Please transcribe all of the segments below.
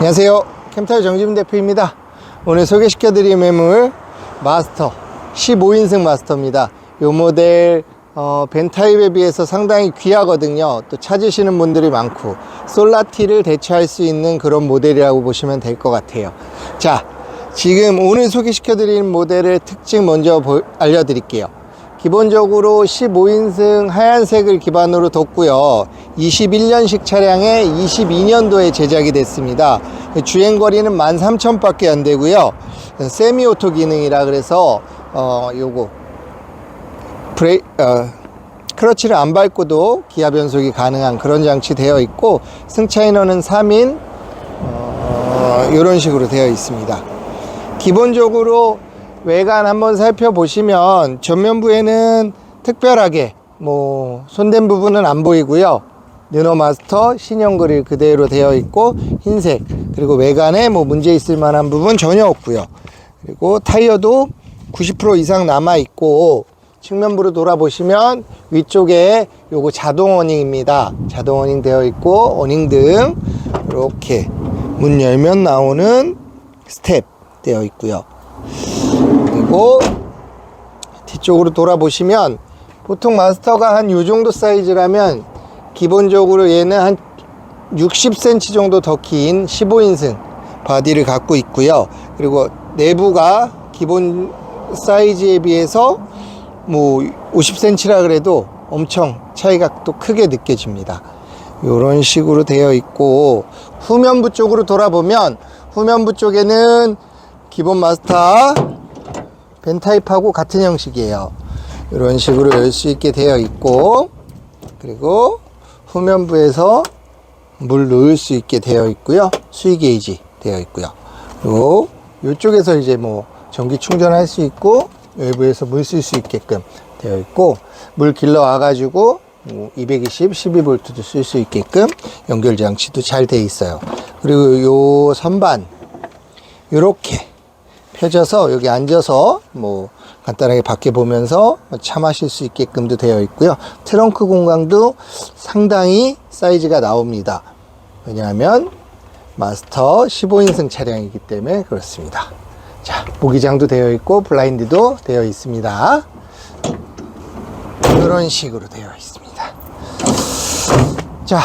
안녕하세요. 캠타일 정지민 대표입니다. 오늘 소개시켜 드릴 매물 마스터 15인승 마스터입니다. 이 모델 어, 벤타입에 비해서 상당히 귀하거든요. 또 찾으시는 분들이 많고 솔라티를 대체할 수 있는 그런 모델이라고 보시면 될 것 같아요. 자, 지금 오늘 소개시켜드릴 모델의 특징 먼저 보- 알려드릴게요. 기본적으로 15인승 하얀색을 기반으로 뒀고요. 21년식 차량에 22년도에 제작이 됐습니다. 주행거리는 13,000 밖에 안 되고요. 세미오토 기능이라 그래서 어 요거 브레이 어 크러치를 안 밟고도 기아 변속이 가능한 그런 장치 되어 있고 승차 인원은 3인 어, 이런 식으로 되어 있습니다. 기본적으로 외관 한번 살펴보시면 전면부에는 특별하게 뭐 손댄 부분은 안 보이고요. 느노마스터 신형 그릴 그대로 되어 있고 흰색 그리고 외관에 뭐 문제 있을 만한 부분 전혀 없고요. 그리고 타이어도 90% 이상 남아 있고 측면부로 돌아보시면 위쪽에 요거 자동 어닝입니다. 자동 어닝 되어 있고 어닝 등 이렇게 문 열면 나오는 스텝 되어 있고요. 그리고 뒤쪽으로 돌아보시면 보통 마스터가 한요 정도 사이즈라면 기본적으로 얘는 한 60cm 정도 더 긴 15인승 바디를 갖고 있고요. 그리고 내부가 기본 사이즈에 비해서 뭐 50cm라 그래도 엄청 차이가 또 크게 느껴집니다. 이런 식으로 되어 있고 후면부 쪽으로 돌아보면 후면부 쪽에는 기본 마스터 벤타입하고 같은 형식이에요. 이런 식으로 열 수 있게 되어 있고 그리고 후면부에서 물 넣을 수 있게 되어 있고요. 수위 게이지 되어 있고요. 그리고 이쪽에서 이제 뭐 전기 충전할 수 있고 외부에서 물 쓸 수 있게끔 되어 있고 물 길러 와 가지고 뭐220, 12V도 쓸 수 있게끔 연결 장치도 잘 되어 있어요. 그리고 요 선반 이렇게 펴져서 여기 앉아서 뭐 간단하게 밖에 보면서 차 마실 수 있게끔도 되어 있고요. 트렁크 공간도 상당히 사이즈가 나옵니다. 왜냐하면 마스터 15인승 차량이기 때문에 그렇습니다. 자, 모기장도 되어 있고 블라인드도 되어 있습니다. 이런 식으로 되어 있습니다. 자,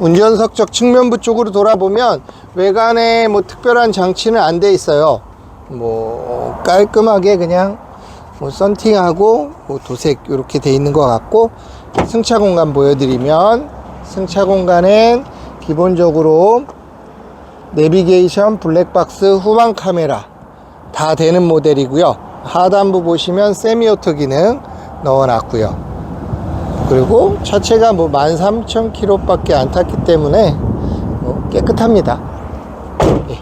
운전석 쪽 측면부 쪽으로 돌아보면 외관에 뭐 특별한 장치는 안 돼 있어요. 뭐 깔끔하게 그냥 뭐 썬팅하고 뭐 도색 이렇게 돼 있는 것 같고 승차 공간 보여드리면 승차 공간엔 기본적으로 내비게이션 블랙박스 후방 카메라 다 되는 모델이고요. 하단부 보시면 세미오토 기능 넣어놨고요. 그리고 차체가 뭐 13,000km 밖에 안 탔기 때문에 뭐 깨끗합니다. 예,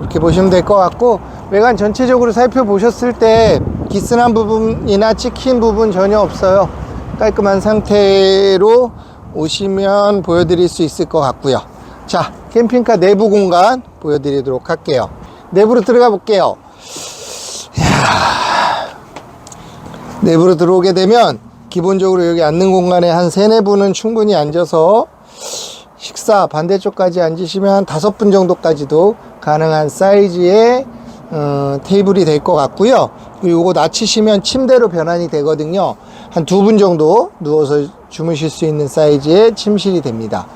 이렇게 보시면 될 것 같고 외관 전체적으로 살펴보셨을 때 기스난 부분이나 찍힌 부분 전혀 없어요. 깔끔한 상태로 오시면 보여드릴 수 있을 것 같고요. 자, 캠핑카 내부 공간 보여드리도록 할게요. 내부로 들어가 볼게요. 내부로 들어오게 되면 기본적으로 여기 앉는 공간에 한 세네 분은 충분히 앉아서 식사 반대쪽까지 앉으시면 한 다섯 분 정도까지도 가능한 사이즈의 어, 테이블이 될 것 같고요. 그리고 이거 낮추시면 침대로 변환이 되거든요. 한 두 분 정도 누워서 주무실 수 있는 사이즈의 침실이 됩니다.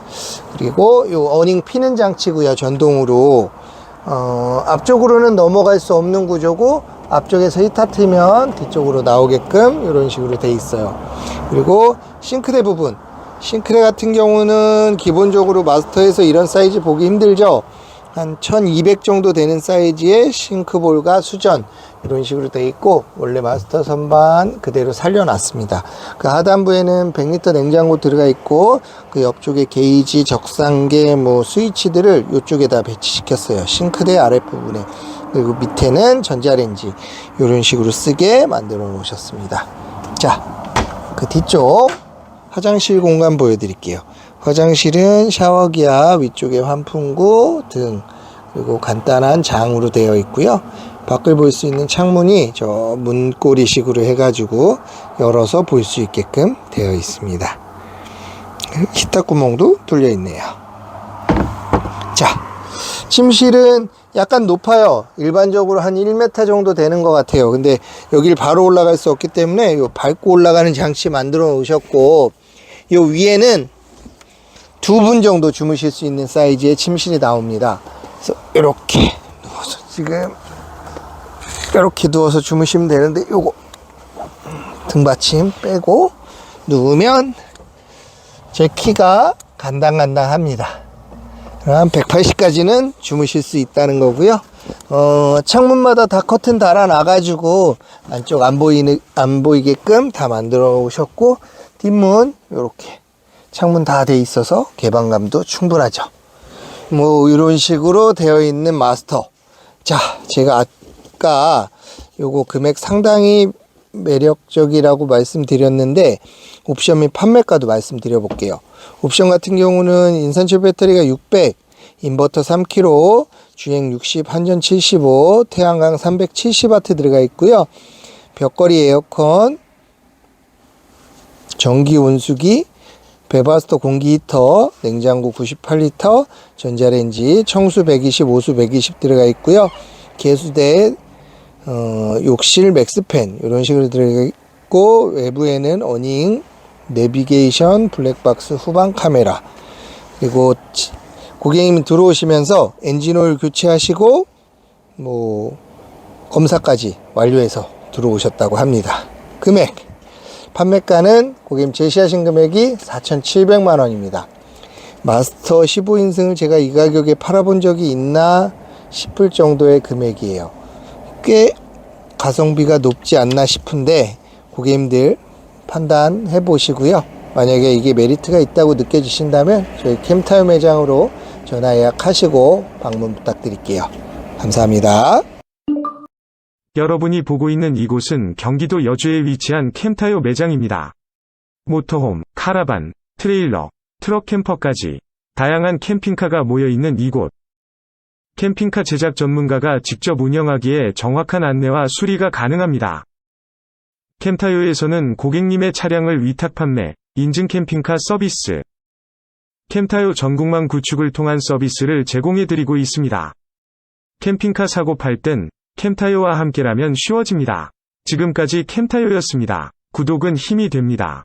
그리고 요 어닝 피는 장치고요. 전동으로 어, 앞쪽으로는 넘어갈 수 없는 구조고 앞쪽에서 히터 트면 뒤쪽으로 나오게끔 이런 식으로 돼 있어요. 그리고 싱크대 부분 싱크대 같은 경우는 기본적으로 마스터에서 이런 사이즈 보기 힘들죠. 한 1200 정도 되는 사이즈의 싱크볼과 수전 이런 식으로 돼 있고 원래 마스터 선반 그대로 살려놨습니다. 그 하단부에는 100리터 냉장고 들어가 있고 그 옆쪽에 게이지, 적상계, 뭐 스위치들을 이쪽에다 배치시켰어요. 싱크대 아랫부분에 그리고 밑에는 전자레인지 이런 식으로 쓰게 만들어 놓으셨습니다. 자, 그 뒤쪽 화장실 공간 보여드릴게요. 화장실은 샤워기와 위쪽에 환풍구 등 그리고 간단한 장으로 되어 있고요. 밖을 볼 수 있는 창문이 저 문고리식으로 해가지고 열어서 볼 수 있게끔 되어 있습니다. 히터 구멍도 뚫려 있네요. 자, 침실은 약간 높아요. 일반적으로 한 1m 정도 되는 것 같아요. 근데 여길 바로 올라갈 수 없기 때문에 요 밟고 올라가는 장치 만들어 놓으셨고, 요 위에는 두 분 정도 주무실 수 있는 사이즈의 침실이 나옵니다. 그래서 이렇게 누워서 지금 이렇게 누워서 주무시면 되는데 요거 등받침 빼고 누우면 제 키가 간당간당합니다. 한 180까지는 주무실 수 있다는 거고요. 어, 창문마다 다 커튼 달아 놔가지고 안쪽 안 보이는 안 보이게끔 다 만들어 오셨고 뒷문 요렇게 창문 다 돼 있어서 개방감도 충분하죠. 뭐 이런 식으로 되어 있는 마스터. 자, 제가 아까 요거 금액 상당히 매력적이라고 말씀드렸는데 옵션 및 판매가도 말씀드려 볼게요. 옵션 같은 경우는 인산철 배터리가 600, 인버터 3kg, 주행 60, 한전 75, 태양광 370W 들어가 있고요. 벽걸이 에어컨, 전기 온수기, 베바스터 공기 히터, 냉장고 98리터, 전자레인지, 청수 120, 오수 120 들어가 있고요. 개수대, 어, 욕실 맥스팬 이런 식으로 들어가 있고 외부에는 어닝, 내비게이션, 블랙박스, 후방 카메라 그리고 치- 고객님 들어오시면서 엔진오일 교체하시고 뭐 검사까지 완료해서 들어오셨다고 합니다. 금액 판매가는 고객님 제시하신 금액이 4,700만 원입니다. 마스터 15인승을 제가 이 가격에 팔아본 적이 있나 싶을 정도의 금액이에요. 꽤 가성비가 높지 않나 싶은데 고객님들 판단해 보시고요. 만약에 이게 메리트가 있다고 느껴지신다면 저희 캠타임 매장으로 전화 예약하시고 방문 부탁드릴게요. 감사합니다. 여러분이 보고 있는 이곳은 경기도 여주에 위치한 캠타요 매장입니다. 모터홈, 카라반, 트레일러, 트럭 캠퍼까지 다양한 캠핑카가 모여 있는 이곳. 캠핑카 제작 전문가가 직접 운영하기에 정확한 안내와 수리가 가능합니다. 캠타요에서는 고객님의 차량을 위탁 판매, 인증 캠핑카 서비스, 캠타요 전국망 구축을 통한 서비스를 제공해 드리고 있습니다. 캠핑카 사고 팔 땐 캠타요와 함께라면 쉬워집니다. 지금까지 캠타요였습니다. 구독은 힘이 됩니다.